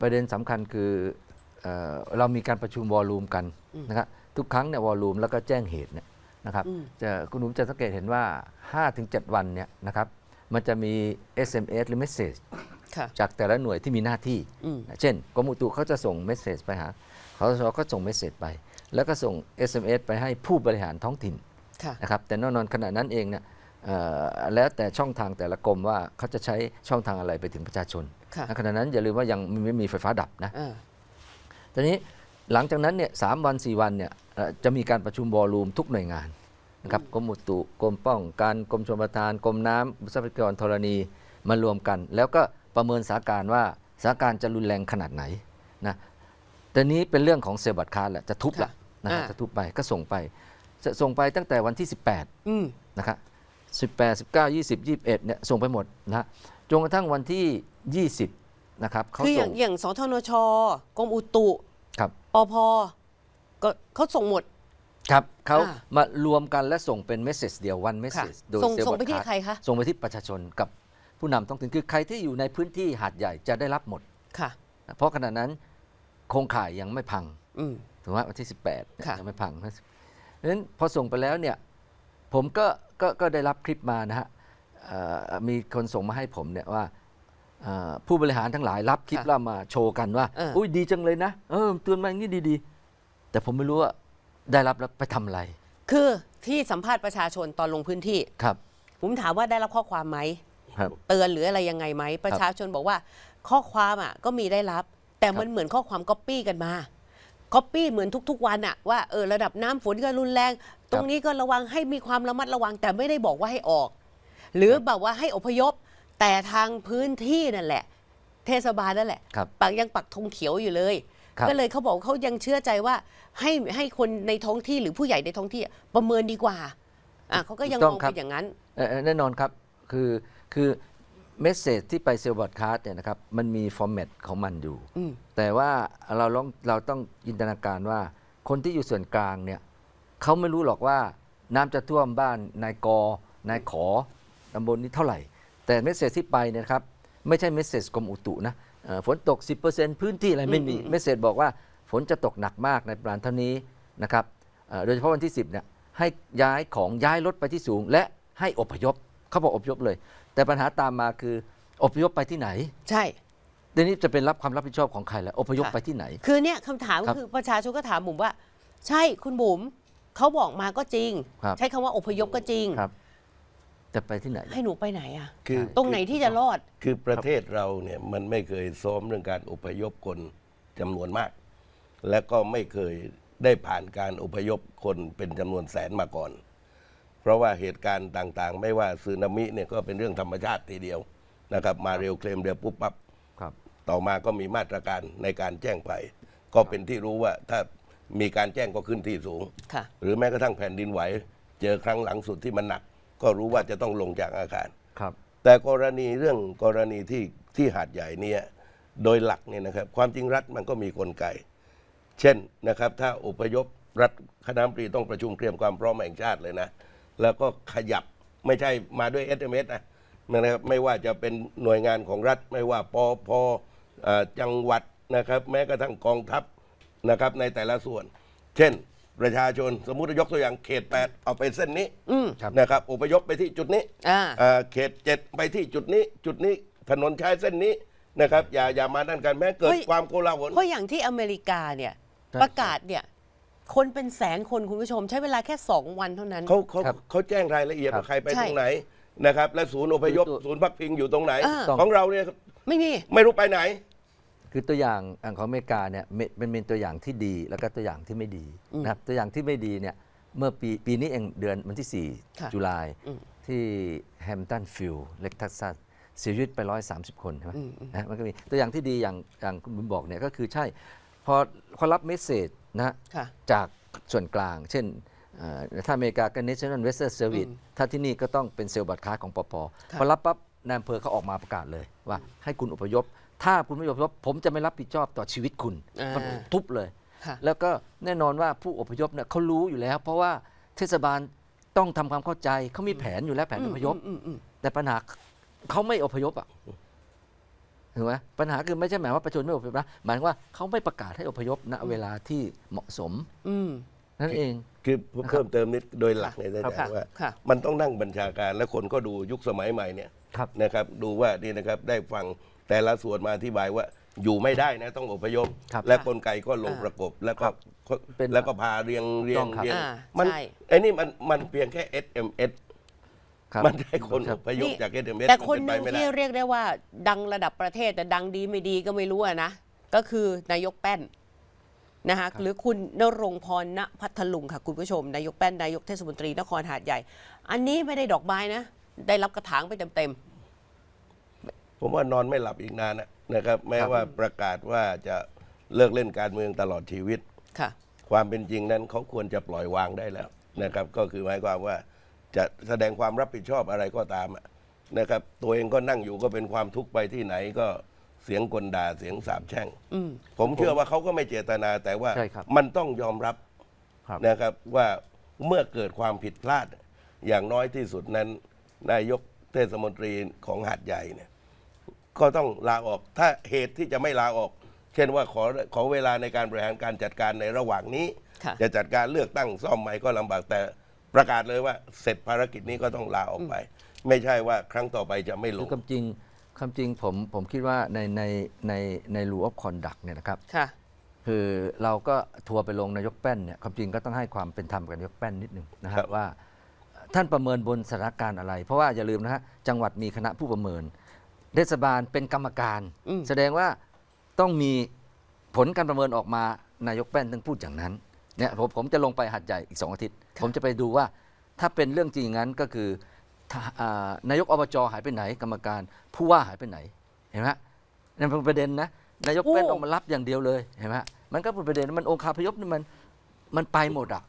ประเด็นสำคัญคือเออเรามีการประชุมวอลลุ่มกันนะครับทุกครั้งเนี่ยวอลลุ่มแล้วก็แจ้งเหตุเนี่ยนะครับอืมจะคุณหนุ่มจะสังเกตเห็นว่า 5-7 วันเนี่ยนะครับมันจะมี SMS หรือ Message ค่ะจากแต่ละหน่วยที่มีหน้าที่อืมเช่นกรมอุตุเขาจะส่งเมสเซจไปหาขอสชก็ส่งเมสเซจไป แล้วก็ส่ง SMS ไปให้ผู้บริหารท้องถิ่นค่ะนะครับแต่แน่นอนขณะนั้นเองเนี่ยเอ่อ แล้วแต่ช่องทางแต่ละกรมว่าเขาจะใช้ช่องทางอะไรไปถึงประชาชนค่ะณขณะนั้นอย่าลืมว่ายังไม่มีไฟฟ้าดับนะอ่าทีนี้หลังจากนั้นเนี่ยสามวันสี่วันเนี่ยเอ่อจะมีการประชุมวอลลุ่มทุกหน่วยงานนะครับกรมอุตุกรมป้องกันกรมชลประทานกรมน้ำทรัพยากรธรณีมารวมกัน แล้วก็ประเมินสถานการณ์ว่าสถานการณ์จะรุนแรงขนาดไหนนะแต่นี้เป็นเรื่องของเซลล์บัตรคาร์ดแหละจะทุบละนะฮะอ่าจะทุบไปก็ส่งไปจะส่งไปตั้งแต่วันที่ 18อืมนะครับ 18 19 20 21เนี่ยส่งไปหมดนะฮะจนกระทั่งวันที่ 20นะครับเขาคืออส่ย่างงอย่างสทนชกรมอุตุครับปพก็เขาส่งหมด ครับเขาอ่ามารวมกันและส่งเป็นเมสเซจเดียววันเมสค่ะเซจโดยส่งเซลล์ส่งบอไปร์ดที่คาร์ดใครคะ ส่งไปที่ประชาชนกับผู้นำท้องถิ่นคือใครที่อยู่ในพื้นที่หาดใหญ่จะได้รับหมด ค่ะ เพราะขณะนั้นโครงข่ายยังไม่พัง อืม ถูกไหมวันที่ 18เนี่ยค่ะ ยังไม่พังเพราะฉะนั้นพอส่งไปแล้วเนี่ย ผมก็ก็ก็ได้รับคลิปมานะฮะเอ่อมีคนส่งมาให้ผมเนี่ยว่าเอ่อผู้บริหารทั้งหลายรับคลิปแล้วมาโชว์กันว่าเอออุ้ยดีจังเลยนะเออเตือนมาอย่างนี้ดีๆ แต่ผมไม่รู้ว่าได้รับแล้วไปทำอะไร คือที่สัมภาษณ์ประชาชนตอนลงพื้นที่ครับ ผมถามว่าได้รับข้อความไหมครับเตือนหรืออะไรยังไงไหมประชาชนบอกว่าข้อความอะก็มีได้รับ แต่มันเหมือนข้อความก๊อปปี้กันมาก๊อปปี้เหมือนทุก ๆ วันอะว่าเออระดับน้ำฝนก็รุนแรง ตรงนี้ก็ระวังให้มีความระมัดระวังแต่ไม่ได้บอกว่าให้ออก หรือแบบว่าให้อพยพ แต่ทางพื้นที่นั่นแหละ เทศบาลนั่นแหละครับปักยังปักธงเขียวอยู่เลยครับก็เลยเขาบอกเขายังเชื่อใจว่าให้ให้คนในท้องที่หรือผู้ใหญ่ในท้องที่ประเมินดีกว่าอะเขาก็ยังถูมกต้อองงครับเป็นอย่างนั้นเอ่อเอ่อแน่นอนครับคือคือเมสเซจที่ไปเซลล์บอร์ดคาร์ดเนี่ยนะครับมันมีฟอร์แมตของมันอยู่อืมแต่ว่าเราลองเราต้องจินตนาการว่าคนที่อยู่ส่วนกลางเนี่ย เขาไม่รู้หรอกว่าน้ำจะท่วมบ้านนายกนายขอตำบลนี้เท่าไหร่ แต่เมสเซจที่ไปเนี่ยนะครับไม่ใช่เมสเซจกรมอุตุนะเอ่อฝนตก 10%พื้นที่อะไรไม่มีอืมอืมเมสเซจบอกว่าฝนจะตกหนักมากในปรานเท่านี้นะครับเอ่อโดยเฉพาะวันที่ 10เนี่ยให้ย้ายของย้ายรถไปที่สูง และให้อพยพเขาบอกอพยพเลย แต่ปัญหาตามมาคืออพยพไปที่ไหน ใช่เดี๋ยวนี้จะเป็นรับความรับผิดชอบของใครแล้วอพยพค่ะไปที่ไหน คือเนี่ยคำถามครับคือประชาชนก็ถามบุ๋มว่า ใช่คุณบุ๋ม เขาบอกมาก็จริง ครับ ใช้คำว่าอพยพก็จริง ครับ จะไปที่ไหน ให้หนูไปไหนอะคือตรงไหนที่จะรอด คือประเทศเราเนี่ยมันไม่เคยซ้อมเรื่องการอพยพคนจำนวนมาก และก็ไม่เคยได้ผ่านการอพยพคนเป็นจำนวนแสนมาก่อน เพราะว่าเหตุการณ์ต่างๆ ไม่ว่าสึนามิเนี่ยก็เป็นเรื่องธรรมชาติทีเดียวนะครับ มาเร็วเคลมเร็วปุ๊บปั๊บ ครับ ต่อมาก็มีมาตรการในการแจ้งภัย ก็เป็นที่รู้ว่าถ้า มีการแจ้งก็ขึ้นที่สูง ค่ะ หรือแม้กระทั่งแผ่นดินไหว เจอครั้งหลังสุดที่มันหนัก ก็รู้ว่าจะต้องลงจากอาคาร ครับ แต่กรณีเรื่องกรณีที่ที่หาดใหญ่เนี่ยโดยหลักเนี่ยนะครับความจริงรัฐมันก็มีกลไก เช่นนะครับถ้าอพยพรัฐคณะรัฐมนตรีต้องประชุมเตรียมความพร้อมแห่งชาติเลยนะ แล้วก็ขยับไม่ใช่มาด้วย SMS นะนะครับไม่ว่าจะเป็นหน่วยงานของรัฐไม่ว่าปอพเอ่อจังหวัดนะครับแม้กระทั่งกองทัพ นะครับในแต่ละส่วน เช่น ประชาชนสมมุติยกตัวอย่างเขต 8 เอาไปเส้นนี้อืม ครับ นะครับอพยพไปที่จุดนี้อ่าอ่าเขตเจ็ดไปที่จุดนี้ จุดนี้ถนนใช้เส้นนี้นะครับ อย่าอย่ามานั่นกันแม้เกิดเฮ้ย ความโกลาหล เพราะอย่างที่อเมริกาเนี่ย ใช่ ประกาศเนี่ย คนเป็นแสนคนคุณผู้ชม ใช้เวลาแค่สองวันเท่านั้น เขาเขาครับเขาแจ้งรายละเอียดครับว่าใครไปใช่ตรงไหนนะครับ และศูนย์อพยพคือตัวศูนย์พักพิงอยู่ตรงไหน อ่า ของเราเนี่ยไม่มี ไม่รู้ไปไหน คือตัวอย่างอันของอเมริกาเนี่ยเมเป็นเป็นตัวอย่างที่ดีแล้วก็ตัวอย่างที่ไม่ดีนะครับตัวอย่างที่ไม่ดีเนี่ยเมื่อปีปีนี้เองเดือนวันที่ค่ะ4จุลายอืมที่แฮมป์ตันฟิลด์เล็กทัสซัสเสียชีวิตไป 130 คนใช่ไหมอืมอืมนะมันก็มีตัวอย่างที่ดีอย่างอย่างคุณบุญบอกเนี่ยก็คือใช่ พอพอรับเมสเซจนะค่ะจากส่วนกลาง เช่นเอ่อถ้าอเมริกาก็ National Weather Service อืมถ้าที่นี่ก็ต้องเป็นเซลล์บัตรค้าของปปค่ะพอรับปั๊บนายอำเภอเขาออกมาประกาศเลยว่าให้คุณอพยพ ถ้าคุณไม่อพยพผมจะไม่รับผิดชอบต่อชีวิตคุณอ่ามั นทุบเลย ค่ะ แล้วก็แน่นอนว่าผู้อพยพเนี่ยเขารู้อยู่แล้ว เพราะว่าเทศบาลต้องทำความเข้าใจเขามีแผนอยู่แล้วแผนอพยพ อืมอืมอืมแต่ปัญหาเขาไม่อพยพอะถูกไหมปัญหาคือไม่ใช่หมายว่าประชาชนไม่อพยพนะหมายถึงว่าเขาไม่ประกาศให้อพยพณเวลาที่เหมาะสมอืม นั่นเอง คือเพิ่มเติมนิดโดยหลักเนี่ยอาครัจารบย์ว่า ค่ะ มันต้องนั่งบัญชาการและคนก็ดูยุคสมัยใหม่เนี่ยครับ นะครับ ดูว่านี่นะครับได้ฟัง แต่ละส่วนมาอธิบายว่าอยู่ไม่ได้นะต้องอพยพ ครับและกลไกก็ลงอ่าประกบแล้วก็เป็นแล้วก็พาเรียงเรียถูงกต้องครับ เรียงอ่ามันใช่ ไอ้นี่มันมันเพียงแค่ SMS ครับมันได้คนคอรับ พยพนี่จาก SMS แต่คนหมันึ่งเป็ไปไม่ได้ ที่เรียกได้ว่า ดังระดับประเทศแต่ดังดีไม่ดีก็ไม่รู้อะนะ ก็คือนายกแป้นนะคะหรือคุณนรงค์พรณพัทลุงค่ะคุณผู้ชม นายกแป้นนายกเทศมนตรีนครหาดใหญ่ อันนี้ไม่ได้ดอกไม้นะ ได้รับกระถางไปเต็ม ผมว่านอนไม่หลับอีกนานนะนะครับ แม้ครับว่าประกาศว่าจะเลิกเล่นการเมืองตลอดชีวิตๆค่ะ ความเป็นจริงนั้นเขาควรจะปล่อยวางได้แล้วนะครับ ก็คือหมายความว่าจะแสดงความรับผิดชอบอะไรก็ตามอะนะครับ ตัวเองก็นั่งอยู่ก็เป็นความทุกข์ไปที่ไหนก็เสียงกลด่าเสียงสาบแช่งอืม ผมเชื่อว่าเขาก็ไม่เจตนาแต่ว่าใช่ครับมันต้องยอมรับครับ นะครับว่าเมื่อเกิดความผิดพลาด อย่างน้อยที่สุดนั้น นายกเทศมนตรีของหาดใหญ่เนี่ย ก็ต้องลาออก ถ้าเหตุที่จะไม่ลาออก เช่นว่าขอขอเวลาในการบริหารการจัดการในระหว่างนี้ ค่ะ จะจัดการเลือกตั้งซ่อมใหม่ก็ลำบากแต่ประกาศเลยว่าเสร็จภารกิจนี้ก็ต้องลาออกไป ไม่ใช่ว่าครั้งต่อไปจะไม่ลคืองความจริงความจริงผมผมคิดว่าในในในใน rule of conduct เนี่ยนะครับ ค่ะ คือเราก็ทัวร์ไปลงนายกแป้นเนี่ยความจริงก็ต้องให้ความเป็นธรรมกับนายกแป้นนิดหนึ่งนะคครัรับบว่า ท่านประเมินบนสถานการณ์อะไร เพราะว่าอย่าลืมนะฮะจังหวัดมีคณะผู้ประเมิน เทศบาลเป็นกรรมการ อืม แสดงว่าต้องมีผลการประเมินออกมานายกแป้นต้องพูดอย่างนั้นเนี่ยผมผมจะลงไปหัดใหญ่อีกสองอาทิตย์ ผมจะไปดูว่าถ้าเป็นเรื่องจริงงั้นก็คือถ้าอ่านายกอบจหายไปไหน กรรมการผู้ว่าหายไปไหนเห็นไหมฮะนั่นเป็นประเด็นนะนายกแป้นโอ้ ออกมารับอย่างเดียวเลยเห็นไหมฮะมันก็เป็นประเด็นมันองคาพยพนี่มันมันไปหมดอะ